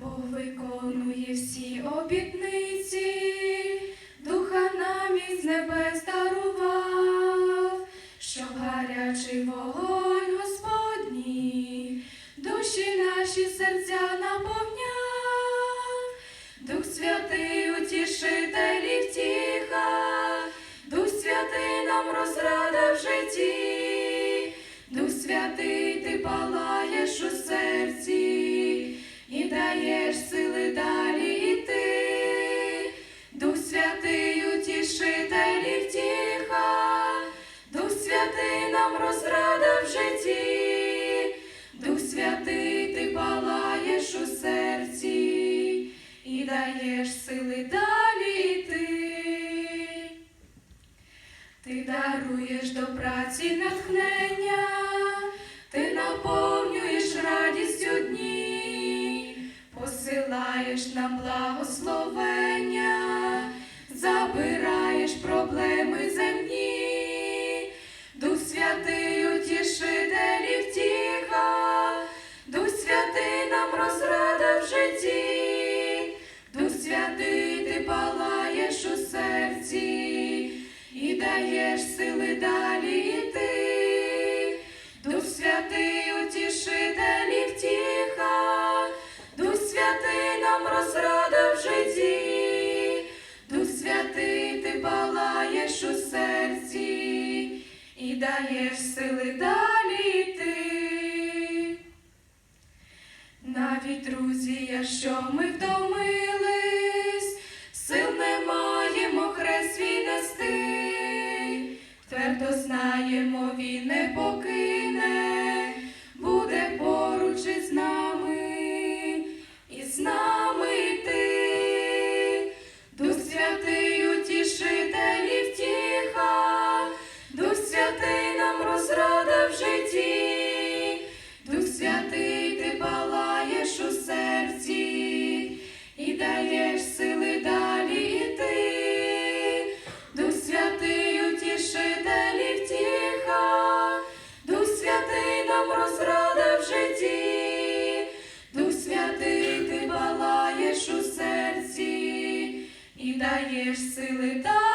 Бог виконує всі обітниці, духа нам із небес дарував, щоб гарячий вогонь Господній, душі наші серця наповняв, Дух Святий утішитель і втіха, Дух Святий нам розрада в житті, Дух Святий, ти палаєш у серці нам розрада в житті, Дух Святий, ти палаєш у серці і даєш сили далі йти. Ти даруєш до праці натхнення, ти наповнюєш радістю дні, посилаєш нам благословення, житті, Дух Святий, ти палаєш у серці і даєш сили далі йти. Дух Святий, утішитель і втіха, Дух Святий нам розрада в житті, Дух Святий, ти палаєш у серці і даєш сили далі йти. Навіть друзі, якщо ми втомились, сил не маємо хрест свій нести, твердо знаємо, він не покине, даєш сили далі.